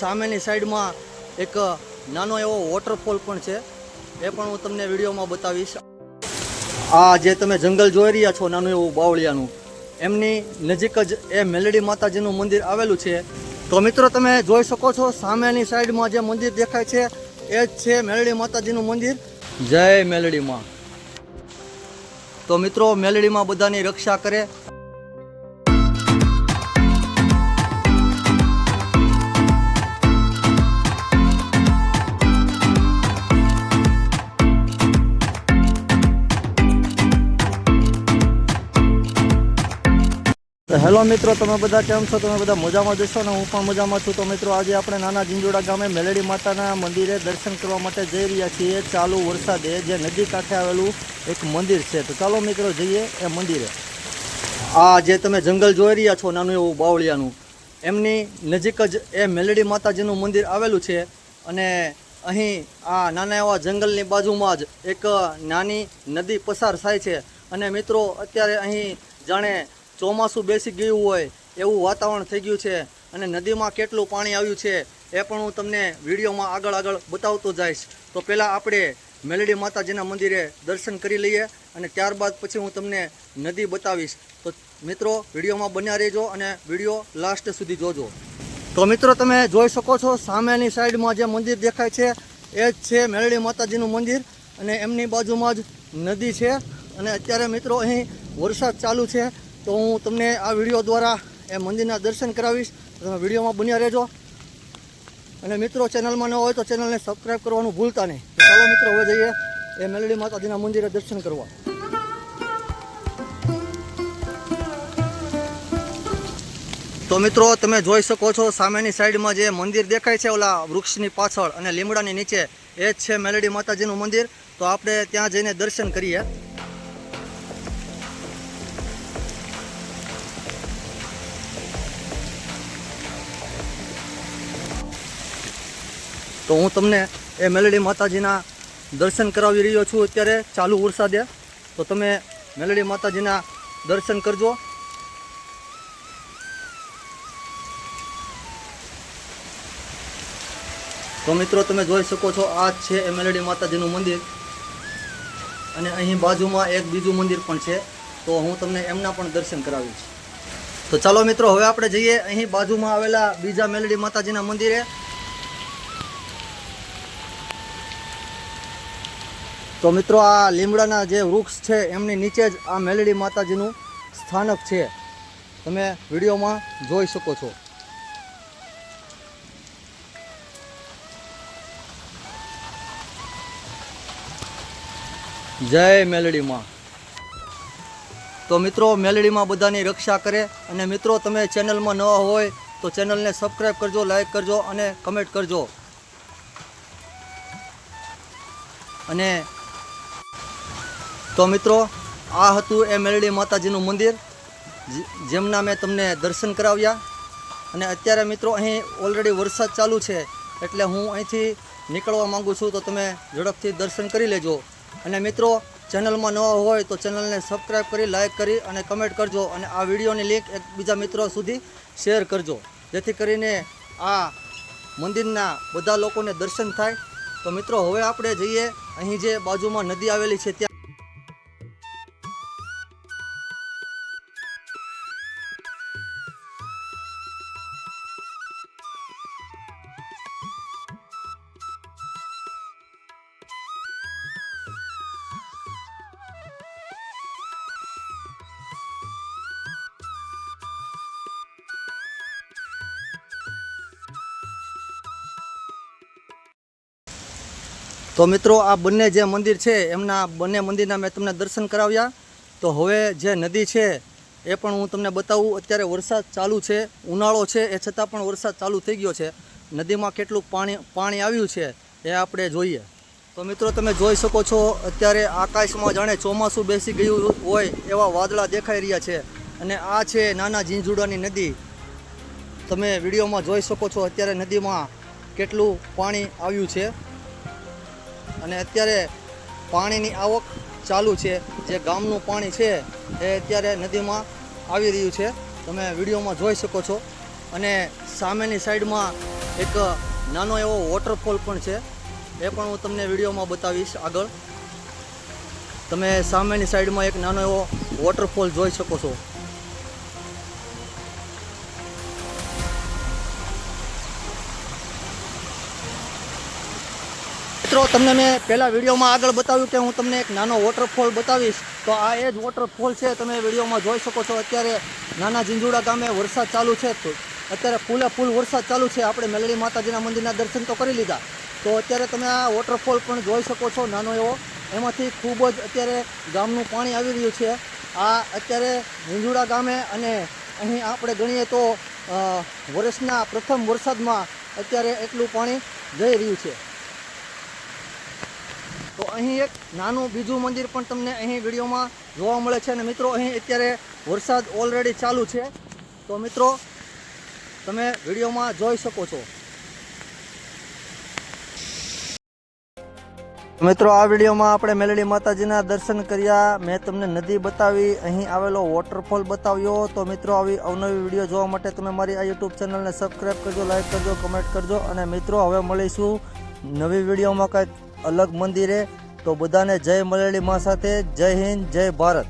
સામેની સાઈડમાં એક નાનો એવો વોટરફોલ પણ છે. એ પણ હું તમને વિડીયોમાં બતાવીશ. આ જે તમે જંગલ જોઈ રહ્યા છો, નાનું એવું બાવળિયાનું, એમની નજીક જ એ મેલડી માતાજીનું મંદિર આવેલું છે. તો મિત્રો, તમે જોઈ શકો છો, સામેની સાઈડમાં જે મંદિર દેખાય છે, એ જ છે મેલડી માતાજીનું મંદિર. જય મેલડીમાં. તો મિત્રો, મેલડીમાં બધાની રક્ષા કરે. હેલો મિત્રો, તમે બધા કેમ છો? તમે બધા મજામાં જશો ને? હું પણ મજામાં છું. તો મિત્રો, આજે આપણે નાના જીંજોડા ગામે મેલેડી માતાના મંદિરે દર્શન કરવા માટે જઈ રહ્યા છીએ. ચાલુ વરસાદે જે નદી કાંઠે આવેલું એક મંદિર છે. તો ચાલો મિત્રો, જઈએ એ મંદિરે. આ જે તમે જંગલ જોઈ રહ્યા છો, નાનું એવું બાવળિયાનું, એમની નજીક જ એ મેલેડી માતાજીનું મંદિર આવેલું છે. અને અહીં આ નાના એવા જંગલની બાજુમાં જ એક નાની નદી પસાર થાય છે. અને મિત્રો, અત્યારે અહીં જાણે ચોમાસું બેસી ગયું હોય એવું વાતાવરણ થઈ ગયું છે અને નદીમાં કેટલું પાણી આવ્યું છે એ પણ હું તમને વિડીયોમાં આગળ આગળ બતાવતો જઈશ. તો પહેલાં આપણે મેલડી માતાજીના મંદિરે દર્શન કરી લઈએ અને ત્યારબાદ પછી હું તમને નદી બતાવીશ. તો મિત્રો, વિડીયોમાં બન્યા રહેજો અને વીડિયો લાસ્ટ સુધી જોજો. તો મિત્રો, તમે જોઈ શકો છો, સામેની સાઈડમાં જે મંદિર દેખાય છે, એ જ છે મેલડી માતાજીનું મંદિર અને એમની બાજુમાં જ નદી છે. અને અત્યારે મિત્રો, અહીં વરસાદ ચાલુ છે. તો હું તમને આ વીડિયો દ્વારા એ મંદિરના દર્શન કરાવીશ. તમે વિડીયોમાં બન્યા રહેજો. અને મિત્રો, ચેનલમાં ન હોય તો ચેનલને સબસ્ક્રાઈબ કરવાનું ભૂલતા નહીં. ચાલો મિત્રો, હવે જઈએ એ મેલડી માતાજીના મંદિરે દર્શન કરવા. તો મિત્રો, તમે જોઈ શકો છો, સામેની સાઈડમાં જે મંદિર દેખાય છે, ઓલા વૃક્ષની પાછળ અને લીમડાની નીચે, એ જ છે મેલડી માતાજીનું મંદિર. તો આપણે ત્યાં જઈને દર્શન કરીએ. તો હું તમને એ મેલડી માતાજીના દર્શન કરાવી રહ્યો છું અત્યારે ચાલુ વરસાદે. તો તમે મેલડી માતાજીના દર્શન કરજો. તો મિત્રો તમે જોઈ શકો છો, આ છે એ મેલડી માતાજીનું મંદિર. અને અહીં બાજુમાં એક બીજું મંદિર પણ છે. તો હું તમને એમના પણ દર્શન કરાવીશ. તો ચાલો મિત્રો, હવે આપણે જઈએ અહીં બાજુમાં આવેલા બીજા મેલડી માતાજીના મંદિરે. તો મિત્રો આ લીમડાના જે વૃક્ષ છે, એમની નીચે જ આ મેલડી માતાજીનું સ્થાનક છે. તમે વિડીયોમાં જોઈ શકો છો. જય મેલડીમાં તો મિત્રો મેલડીમાં બધાની રક્ષા કરે અને મિત્રો, તમે ચેનલમાં નવા હોય તો ચેનલને સબસ્ક્રાઈબ કરજો, લાઈક કરજો અને કમેન્ટ કરજો. અને તો મિત્રો, આ હતું એ મેલડી માતાજીનું મંદિર જેમના મેં તમને દર્શન કરાવ્યા. અને અત્યારે મિત્રો, અહીં ઓલરેડી વરસાદ ચાલુ છે, એટલે હું અહીંથી નીકળવા માંગુ છું, તો તમે ઝડપથી દર્શન કરી લેજો. અને મિત્રો, ચેનલમાં નવા હોય તો ચેનલને સબસ્ક્રાઈબ કરી લાઈક કરી અને કમેન્ટ કરજો. અને આ વિડીયોની લિંક એકબીજા મિત્રો સુધી શેર કરજો. જેથી કરીને આ મંદિરના બધા લોકોને દર્શન થાય. તો મિત્રો, હવે આપણે જઈએ અહીં જે બાજુમાં નદી આવેલી છે, ત્યાં તો મિત્રો, આ બંને જે મંદિર છે, એમના બંને મંદિરના મેં તમને દર્શન કરાવ્યા. તો હવે જે નદી છે, એ પણ હું તમને બતાવું. અત્યારે વરસાદ ચાલુ છે, ઉનાળો છે, એ છતાં પણ વરસાદ ચાલુ થઈ ગયો છે. નદીમાં કેટલું પાણી પાણી આવ્યું છે, એ આપણે જોઈએ. તો મિત્રો, તમે જોઈ શકો છો, અત્યારે આકાશમાં જાણે ચોમાસું બેસી ગયું હોય એવા વાદળા દેખાઈ રહ્યા છે. અને આ છે નાના ઝીંઝુડાની નદી. તમે વિડીયોમાં જોઈ શકો છો, અત્યારે નદીમાં કેટલું પાણી આવ્યું છે. અને અત્યારે પાણીની આવક ચાલુ છે. જે ગામનું પાણી છે, એ અત્યારે નદીમાં આવી રહ્યું છે. તમે વિડીયોમાં જોઈ શકો છો. અને સામેની સાઈડમાં એક નાનો એવો વોટરફોલ પણ છે. એ પણ હું તમને વિડીયોમાં બતાવીશ આગળ. તમે સામેની સાઈડમાં એક નાનો એવો વોટરફોલ જોઈ શકો છો. મિત્રો, તમને મેં પહેલાં વિડીયોમાં આગળ બતાવ્યું કે હું તમને એક નાનો વોટરફોલ બતાવીશ. તો આ એ જ વોટરફોલ છે, તમે વિડીયોમાં જોઈ શકો છો. અત્યારે નાના ઝીંઝુડા ગામે વરસાદ ચાલુ છે. અત્યારે ફૂલે ફૂલ વરસાદ ચાલુ છે. આપણે મેલડી માતાજીના મંદિરના દર્શન તો કરી લીધા. તો અત્યારે તમે આ વોટરફોલ પણ જોઈ શકો છો, નાનો એવો. એમાંથી ખૂબ જ અત્યારે ગામનું પાણી આવી રહ્યું છે. આ અત્યારે ઝીંઝુડા ગામે અને અહીં આપણે ગણીએ તો વર્ષના પ્રથમ વરસાદમાં અત્યારે એટલું પાણી જઈ રહ્યું છે. તો અહીં એક નાનું બીજું મંદિર પણ તમને અહીં વિડીયોમાં જોવા મળે છે. અને મિત્રો, અહીં અત્યારે વરસાદ ઓલરેડી ચાલુ છે. તો મિત્રો, તમે વિડીયોમાં જોઈ શકો છો. મિત્રો, આ વિડીયોમાં આપણે મેલડી માતાજીના દર્શન કર્યા. મેં તમને નદી બતાવી, અહીં આવેલો વોટરફોલ બતાવ્યો. તો મિત્રો, આવી અવનવી વીડિયો જોવા માટે તમે મારી આ યુટ્યુબ ચેનલને સબસ્ક્રાઈબ કરજો લાઈક કરજો કમેન્ટ કરજો. અને મિત્રો, હવે મળીશું નવી વિડીયોમાં કંઈક અલગ મંદિરે. તો બધાને જય મલેડી માં સાથે. જય હિન્દ જય ભારત.